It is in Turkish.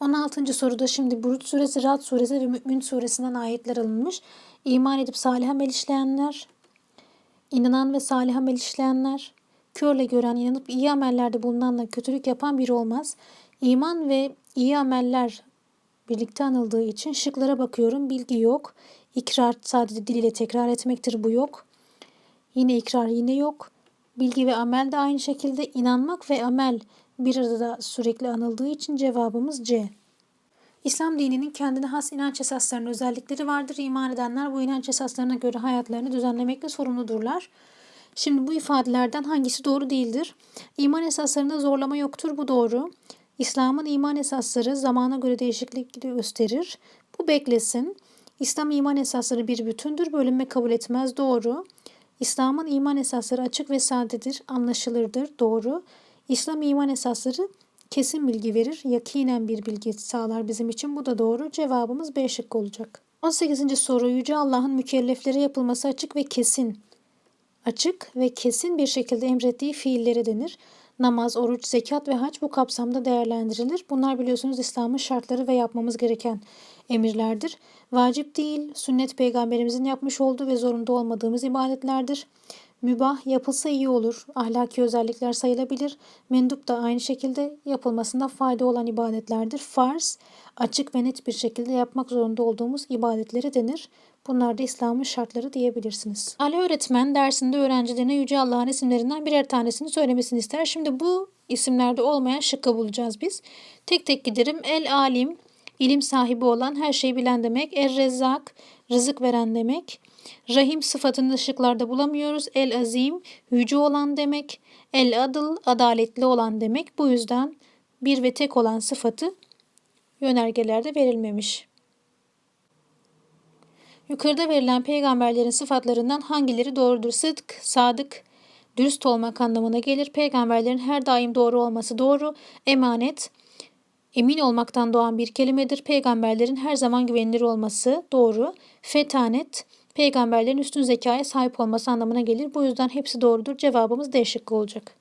16. soruda şimdi Burut suresi, Rad suresi ve Mü'min suresinden ayetler alınmış. İman edip salih amel işleyenler, inanan ve salih amel işleyenler, körle gören, inanıp iyi amellerde bulunanla kötülük yapan biri olmaz. İman ve iyi ameller birlikte anıldığı için şıklara bakıyorum. Bilgi yok. İkrar sadece dil ile tekrar etmektir bu yok. Yine ikrar yine yok. Bilgi ve amel de aynı şekilde inanmak ve amel bir arada sürekli anıldığı için cevabımız C. İslam dininin kendine has inanç esaslarının özellikleri vardır. İman edenler bu inanç esaslarına göre hayatlarını düzenlemekle sorumludurlar. Şimdi bu ifadelerden hangisi doğru değildir? İman esaslarında zorlama yoktur. Bu doğru. İslam'ın iman esasları zamana göre değişiklik gösterir. Bu beklesin. İslam iman esasları bir bütündür. Bölünme kabul etmez. Doğru. İslam'ın iman esasları açık ve sadedir, anlaşılırdır. Doğru. İslam iman esasları kesin bilgi verir, yakinen bir bilgi sağlar bizim için. Bu da doğru. Cevabımız B şıkkı olacak. 18. soru Yüce Allah'ın mükelleflere yapılması açık ve kesin. Açık ve kesin bir şekilde emrettiği fiilleri denir. Namaz, oruç, zekat ve hac bu kapsamda değerlendirilir. Bunlar biliyorsunuz İslam'ın şartları ve yapmamız gereken emirlerdir. Vacip değil, sünnet peygamberimizin yapmış olduğu ve zorunda olmadığımız ibadetlerdir. Mübah yapılsa iyi olur. Ahlaki özellikler sayılabilir. Mendup da aynı şekilde yapılmasında fayda olan ibadetlerdir. Farz, açık ve net bir şekilde yapmak zorunda olduğumuz ibadetleri denir. Bunlar da İslam'ın şartları diyebilirsiniz. Ali öğretmen dersinde öğrencilerine Yüce Allah'ın isimlerinden birer tanesini söylemesini ister. Şimdi bu isimlerde olmayan şıkkı bulacağız biz. Tek tek giderim. El alim, ilim sahibi olan, her şeyi bilen demek. Er rezzak, rızık veren demek. Rahim sıfatını ışıklarda bulamıyoruz. El azim, yüce olan demek. El adıl, adaletli olan demek. Bu yüzden bir ve tek olan sıfatı yönergelerde verilmemiş. Yukarıda verilen peygamberlerin sıfatlarından hangileri doğrudur? Sıdk, sadık, dürüst olmak anlamına gelir. Peygamberlerin her daim doğru olması doğru. Emanet, emin olmaktan doğan bir kelimedir. Peygamberlerin her zaman güvenilir olması doğru. Fetanet, peygamberlerin üstün zekaya sahip olması anlamına gelir. Bu yüzden hepsi doğrudur. Cevabımız D şıkkı olacak.